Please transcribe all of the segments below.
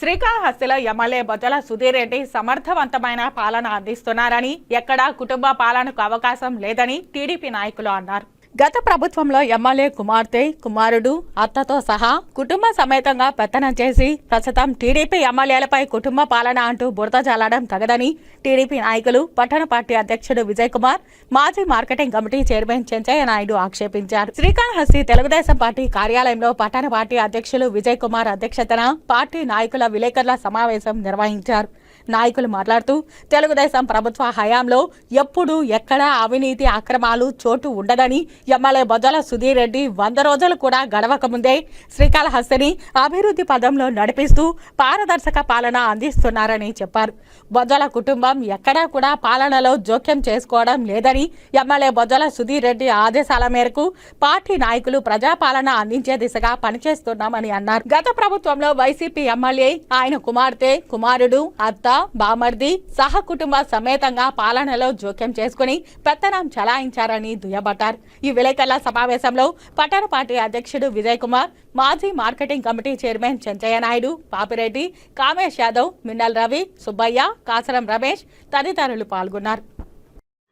శ్రీకాళహస్తిలో MLA Bojjala Sudheer Reddy సమర్థవంతమైన పాలన అందిస్తున్నారని ఎక్కడా కుటుంబ పాలనకు అవకాశం లేదని టీడీపీ నాయకులు అన్నారు. గత ప్రభుత్వంలో ఎమ్మెల్యే కుమార్తె కుమారుడు అత్తతో సహా కుటుంబ సమేతంగా పెత్తనం చేసి ప్రస్తుతం టీడీపీ ఎమ్మెల్యేలపై కుటుంబ పాలన అంటూ బురద జల్లడం తగదని టీడీపీ నాయకులు పట్టణ పార్టీ అధ్యక్షుడు విజయ్ కుమార్ మాజీ marketing committee chairman Chenchaiah Naidu ఆక్షేపించారు. Srikalahasti Telugu Desam party కార్యాలయంలో పట్టణ పార్టీ అధ్యక్షులు విజయ్ కుమార్ అధ్యక్షతన పార్టీ నాయకుల విలేకరుల సమావేశం నిర్వహించారు. నాయకులు మాట్లాడుతూ తెలుగుదేశం ప్రభుత్వ హయాంలో ఎప్పుడు ఎక్కడ అవినీతి అక్రమాలు చోటు ఉండదని ఎమ్మెల్యే బొజ్జల సుధీర్ రెడ్డి వంద రోజులు కూడా గడవక ముందే శ్రీకాళహస్తిని అభివృద్ధి పదంలో నడిపిస్తూ పారదర్శక పాలన అందిస్తున్నారని చెప్పారు. బొజ్జల కుటుంబం ఎక్కడా కూడా పాలనలో జోక్యం చేసుకోవడం లేదని ఎమ్మెల్యే బొజ్జల సుధీర్ రెడ్డి ఆదేశాల మేరకు పార్టీ నాయకులు ప్రజాపాలన అందించే దిశగా పనిచేస్తున్నామని అన్నారు. గత ప్రభుత్వంలో వైసీపీ ఎమ్మెల్యే ఆయన కుమార్తె కుమారుడు అత్త బామర్ది సహ కుటుంబ సమేతంగా పాలనలో జోక్యం చేసుకుని పెత్తనం చలాయించారని దుయ్యబట్టారు. ఈ విలేకరుల సమావేశంలో పట్టణ పార్టీ అధ్యక్షుడు విజయ్ కుమార్ మాజీ marketing committee chairman Chenchaiah Naidu Papireddy Kamesh Yadav Minnal Ravi Subbaiah Kasaram Ramesh తదితరులు పాల్గొన్నారు.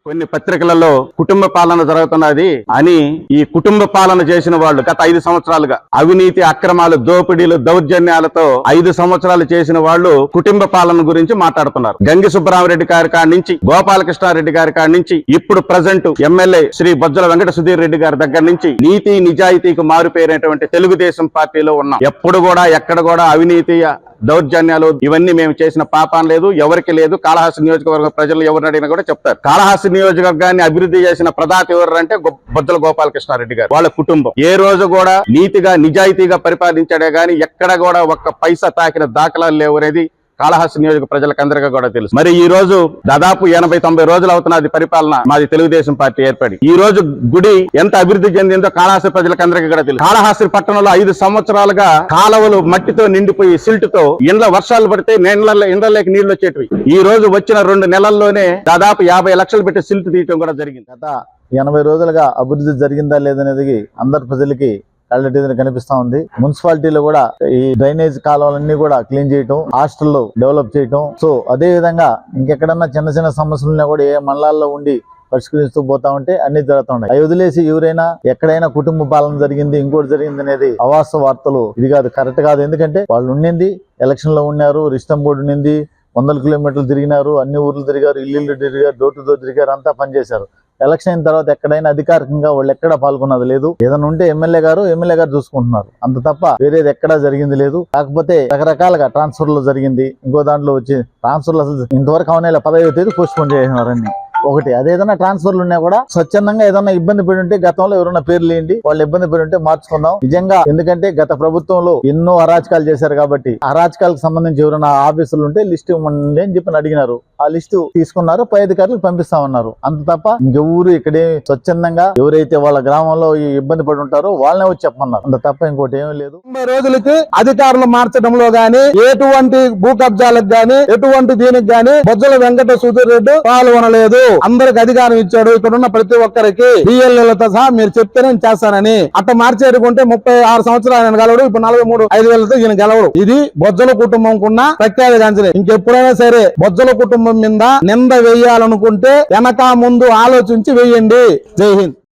కొన్ని పత్రికలలో కుటుంబ పాలన జరుగుతున్నది అని ఈ కుటుంబ పాలన చేసిన వాళ్ళు గత ఐదు సంవత్సరాలుగా అవినీతి అక్రమాలు దోపిడీలు దౌర్జన్యాలతో ఐదు సంవత్సరాలు చేసిన వాళ్ళు కుటుంబ పాలన గురించి మాట్లాడుతున్నారు. గంగి సుబ్బరామరెడ్డి గారి కాడి నుంచి గోపాలకృష్ణారెడ్డి గారి కాడి నుంచి ఇప్పుడు ప్రజెంట్ ఎమ్మెల్యే శ్రీ బొజ్జల వెంకట సుధీర్ రెడ్డి గారి దగ్గర నుంచి నీతి నిజాయితీకి మారిపోయినటువంటి తెలుగుదేశం పార్టీలో ఉన్నాం. ఎప్పుడు కూడా ఎక్కడ కూడా అవినీతి దౌర్జన్యాలు ఇవన్నీ మేము చేసిన పాపం లేదు ఎవరికి లేదు. కాళహాస్తి నియోజకవర్గ ప్రజలు ఎవరిని అడిగినా కూడా చెప్తారు. కాళహాస్తి నియోజకవర్గాన్ని అభివృద్ధి చేసిన ప్రధాత ఎవరు అంటే గొ- గోపాలకృష్ణారెడ్డి గారు. వాళ్ళ కుటుంబం. ఏ రోజు కూడా నీతిగా నిజాయితీగా పరిపాలించాడే గాని ఎక్కడ కూడా ఒక్క పైసా తాకిన దాఖలాలు లేవు అనేది కాళహస్తి నియోజక ప్రజలకందరికీ కూడా తెలుసు. మరి ఈ రోజు దాదాపు ఎనభై తొంభై రోజులు అవుతున్నది పరిపాలన మాది తెలుగుదేశం పార్టీ ఏర్పడి ఈ రోజు గుడి ఎంత అభివృద్ధి చెందిందో కాళహస్తి ప్రజలకందరికీ కూడా తెలుసు. కాళహస్తి పట్టణంలో ఐదు సంవత్సరాలుగా కాలువలు మట్టితో నిండిపోయి సిల్ట్తో ఇండ్ల వర్షాలు పడితే నీళ్ళ ఇండ్లలోకి నీళ్ళు వచ్చేటివి. ఈ రోజు వచ్చిన రెండు నెలల్లోనే దాదాపు యాభై లక్షలు పెట్టి సిల్ట్ తీయటం కూడా జరిగింది. గత ఎనభై రోజులుగా అభివృద్ధి జరిగిందా లేదనేది అందరి ప్రజలకి కళ్ళెట్టిన కనిపిస్తా ఉంది. మున్సిపాలిటీలో కూడా ఈ డ్రైనేజ్ కాలువలన్నీ కూడా క్లీన్ చేయటం హాస్టల్లో డెవలప్ చేయటం. సో అదే విధంగా ఇంకెక్కడన్నా చిన్న చిన్న సమస్యలున్నా కూడా ఏ మండలాల్లో ఉండి పరిష్కరిస్తూ పోతా ఉంటే అన్ని జరుగుతున్నాయి అవి వదిలేసి ఎవరైనా ఎక్కడైనా కుటుంబ పాలన జరిగింది ఇంకోటి జరిగింది అనేది అవాస్త వార్తలు. ఇది కాదు కరెక్ట్ కాదు. ఎందుకంటే వాళ్ళు ఉండింది ఎలక్షన్లో ఉన్నారు రిష్టం బోర్డు ఉండింది వందల కిలోమీటర్లు తిరిగినారు అన్ని ఊర్లు తిరిగారు ఇల్లు తిరిగారు డోర్ టు డోర్ తిరిగారు అంతా పనిచేశారు. ఎలక్షన్ అయిన తర్వాత ఎక్కడైనా అధికారికంగా వాళ్ళు ఎక్కడ పాల్గొన్నది లేదు. ఏదైనా ఉంటే ఎమ్మెల్యే గారు ఎమ్మెల్యే గారు చూసుకుంటున్నారు. అంత తప్ప వేరేది ఎక్కడా జరిగింది లేదు. కాకపోతే రకరకాలుగా ట్రాన్స్ఫర్లు జరిగింది. ఇంకో దాంట్లో వచ్చి ట్రాన్స్ఫర్లు అసలు ఇంతవరకు అవునే పదహైదు తేదీ పోస్ట్ పోన్ చేసినారని ఒకటి. అది ఏదైనా ట్రాన్స్ఫర్లు ఉన్నా కూడా స్వచ్ఛందంగా ఏదైనా ఇబ్బంది పడి ఉంటే గతంలో ఎవరైనా పేర్లు ఏంటి వాళ్ళు ఇబ్బంది పడి ఉంటే మార్చుకుందాం. నిజంగా ఎందుకంటే గత ప్రభుత్వంలో ఎన్నో అరాచకాలు చేశారు కాబట్టి అరాచకాలకు సంబంధించి ఎవరైనా ఆఫీసులు ఉంటే లిస్ట్ ఇవ్వండి అని చెప్పి అడిగినారు. ఆ లిస్టు తీసుకున్నారు. పై అధికారులకు పంపిస్తామన్నారు. అంత తప్ప ఇంకెవరు ఇక్కడే స్వచ్ఛందంగా ఎవరైతే వాళ్ళ గ్రామంలో ఇబ్బంది పడి ఉంటారో వాళ్ళనే వచ్చి చెప్పమన్నారు. అంత తప్ప ఇంకోటి ఏమీ లేదు. తొంభై రోజులకి అధికారులు మార్చడంలో గాని ఎటువంటి భూ కబ్జాలకు గాని ఎటువంటి దీనికి గాని బొజ్జల వెంకట సుధీర్ రెడ్డి పాల్గొనలేదు. అందరికి అధికారం ఇచ్చాడు. ఇక్కడ ఉన్న ప్రతి ఒక్కరికి బిఎల్ఏలతో సహా మీరు చెప్తే నేను చేస్తానని. అట్ట మార్చేరుకుంటే ముప్పై ఆరు సంవత్సరాలు ఆయన గెలవడు. ఇప్పుడు నలభై మూడు ఐదు వేలతో ఈయన గెలవడు. ఇది బొజ్జల కుటుంబంకున్న ప్రఖ్యాత గాంచలే ఇంకెప్పుడైనా సరే బొజ్జల కుటుంబం మీద నింద వేయాలనుకుంటే వెనక ముందు ఆలోచించి వేయండి. జై హింద్.